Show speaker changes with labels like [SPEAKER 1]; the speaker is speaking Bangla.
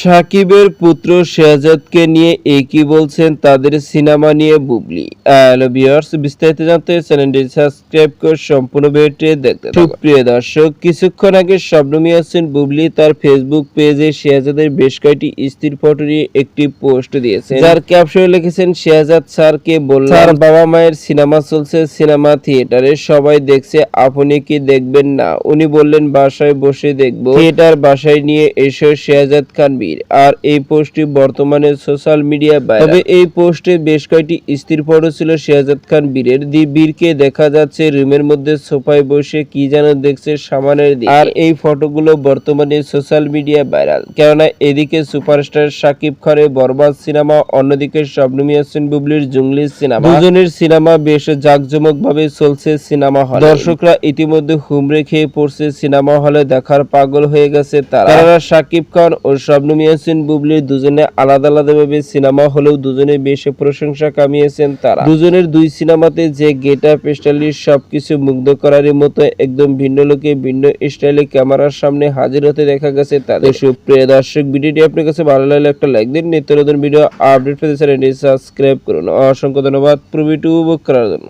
[SPEAKER 1] সাকিবের পুত্র শেহজাদকে নিয়ে একই বলছেন তাদের সিনেমা নিয়ে বুবলি। বিস্তারিত জানতে চ্যানেলটি সাবস্ক্রাইব করে সম্পূর্ণ ভিডিওটি দেখতে সুপ্রিয় দর্শক, কিছুক্ষণ আগে শবনম ইয়াসিন বুবলি তার ফেসবুক পেজে শেহজাদের বেশ কয়েকটি স্থির ফটো নিয়ে একটি পোস্ট দিয়েছেন। যার ক্যাপশনে লিখেছেন, শেহজাদ স্যারকে বললেন স্যার বাবা মায়ের সিনেমা চলছে সিনেমা থিয়েটারে, সবাই দেখছে, আপনি কি দেখবেন না? উনি বললেন, বাসায় বসে দেখব। থিয়েটার বাসায় নিয়ে এসে শেহজাদ খান বীর আর এই পোস্টটি বর্তমানে সোশ্যাল মিডিয়া তবে এই পোস্টে বেশ কয়েকটি স্থির ফটো ছিল শেহজাদ খান বীরের। দি বীরকে দেখা যাচ্ছে রুমের মধ্যে, সোফায় বসে কি যেন দেখছে সামানের দিকে। আর এই ফটোগুলো বর্তমানে সোশ্যাল মিডিয়া ভাইরাল। কেননা এদিকে সুপারস্টার শাকিব খানের বরবাদ সিনেমা, অন্যদিকে শবনম ইয়াসিন বুবলির জুংলি সিনেমা। দুজনের সিনেমা বেশ জাঁকজমক ভাবে চলছে সিনেমা হলে। দর্শকরা ইতিমধ্যে হুমড়ে খেয়ে পড়ছে সিনেমা হলে দেখার পাগল হয়ে গেছে তারা। শাকিব খান ও শবনম ইয়াসিন বুবলির দুজনে আলাদা আলাদা ভাবে সিনেমা হলেও দুজনে বেশ প্রশংসা কামিয়েছেন তারা। দুজনের দুই সিনেমাতে যে গেট আপ স্টাইলিশ সবকিছু মুগ্ধ করার মতো একদম ভিন্ন লোকে, ভিন্ন স্টাইলে ক্যামেরার সামনে হাজির হতে দেখা গেছে তাদের। সুপ্রিয় দর্শক, ভিডিওটি আপনার কাছে ভালো লাগলে একটা লাইক দিন। নিত্য নতুন ভিডিও আপডেট পেতে চ্যানেলটি সাবস্ক্রাইব করুন। অসংখ্য ধন্যবাদ প্রভিটু উপভোগ করার জন্য।